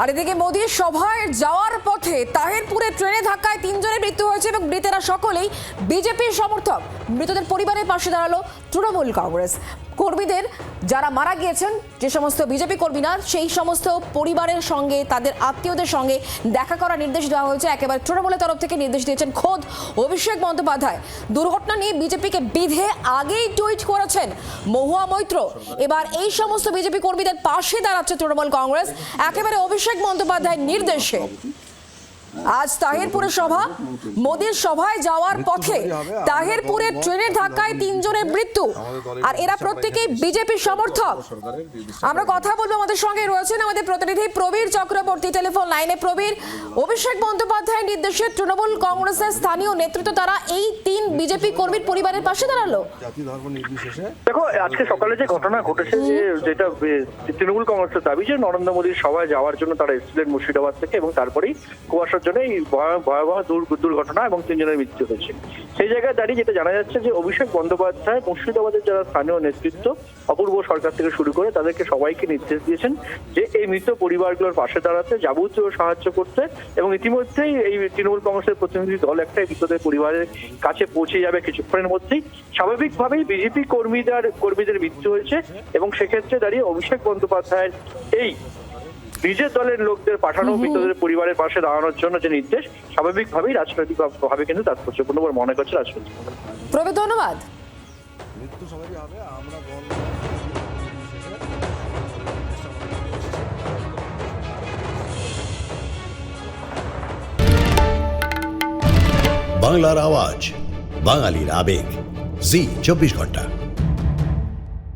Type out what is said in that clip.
আর এদিকে মোদীর সভায় যাওয়ার পথে তাহিরপুরে ট্রেনে ধাক্কায় তিনজনের মৃত্যু হয়েছে এবং মৃতেরা সকলেই বিজেপির সমর্থক। মৃতদের পরিবারের পাশে দাঁড়াল তৃণমূল কংগ্রেস। কর্মীদের যারা মারা গিয়েছেন, যে সমস্ত বিজেপি কর্মীরা, সেই সমস্ত পরিবারের সঙ্গে, তাদের আত্মীয়দের সঙ্গে দেখা করার নির্দেশ দেওয়া হয়েছে। একেবারে তৃণমূলের তরফ থেকে নির্দেশ দিয়েছেন খোদ অভিষেক বন্দ্যোপাধ্যায়। দুর্ঘটনা নিয়ে বিজেপিকে বিধে আগেই টুইট করেছেন মহুয়া মৈত্র। এবার এই সমস্ত বিজেপি কর্মীদের পাশে দাঁড়াচ্ছে তৃণমূল কংগ্রেস। একেবারে অভিষেক বন্দ্যোপাধ্যায়ের নির্দেশে। আজ তাহিরপুরে সভা মোদীর সভায় যাওয়ার পথে তাহিরপুরে ট্রেনের ধাক্কায় তিনজনের মৃত্যু। আর এরা প্রত্যেকেই বিজেপির সমর্থক। আমরা কথা বলব আমাদের সঙ্গে রয়েছেন আমাদের প্রতিনিধি প্রবীর চক্রবর্তী টেলিফোন লাইনে। প্রবীর অভিষেক বন্দ্যোপাধ্যায়ের নির্দেশে তৃণমূল কংগ্রেসের স্থানীয় নেতৃত্ব তারা এই তিন বিজেপি কর্মীর পরিবারের পাশে দাঁড়াল। দেখো আজকে সকালে যে ঘটনা ঘটেছে যে যেটা তৃণমূল কংগ্রেসের দাবি যে নরেন্দ্র মোদীর সভায় যাওয়ার জন্য তারা এসেছিলেন মুর্শিদাবাদ থেকে এবং তারপরেই কুয়াশার জন্য এই ভয়াবহ দুর- দুর্ঘটনা এবং তিনজনের মৃত্যু হয়েছে। সেই জায়গায় দাঁড়িয়ে যেটা জানা যাচ্ছে যে অভিষেক বন্দ্যোপাধ্যায় মুর্শিদাবাদের যারা স্থানীয় নেতৃত্ব, অপূর্ব সরকার থেকে শুরু করে তাদেরকে সবাইকে নির্দেশ দিয়েছেন যে এই মৃত পরিবারগুলোর পাশে দাঁড়াতে যাবতীয় সাহায্য করতে এবং ইতিমধ্যেই এই তৃণমূল কংগ্রেসের প্রতিনিধি দল একটা এই মৃতদের পরিবারের কাছে পৌঁছে যাবে কিছুক্ষণের মধ্যেই। স্বাভাবিকভাবেই বিজেপি কর্মীদের কর্মীদের মৃত্যু হয়েছে এবং সেক্ষেত্রে দাঁড়িয়ে অভিষেক বন্দ্যোপাধ্যায়ের এই নিজের দলের লোকদের পাঠানো মৃতদের পরিবারের পাশে দাঁড়ানোর জন্য যে নির্দেশ স্বাভাবিকভাবেই রাজনৈতিক ভাবে কিন্তু তাৎপর্যপূর্ণ বলে মনে করছে রাজনৈতিক। প্রবীর ধন্যবাদ। মৃত্যু সবারই হবে আমরা বল বাংলার আওয়াজ বাঙালির আবেগ। জি চব্বিশ ঘণ্টা।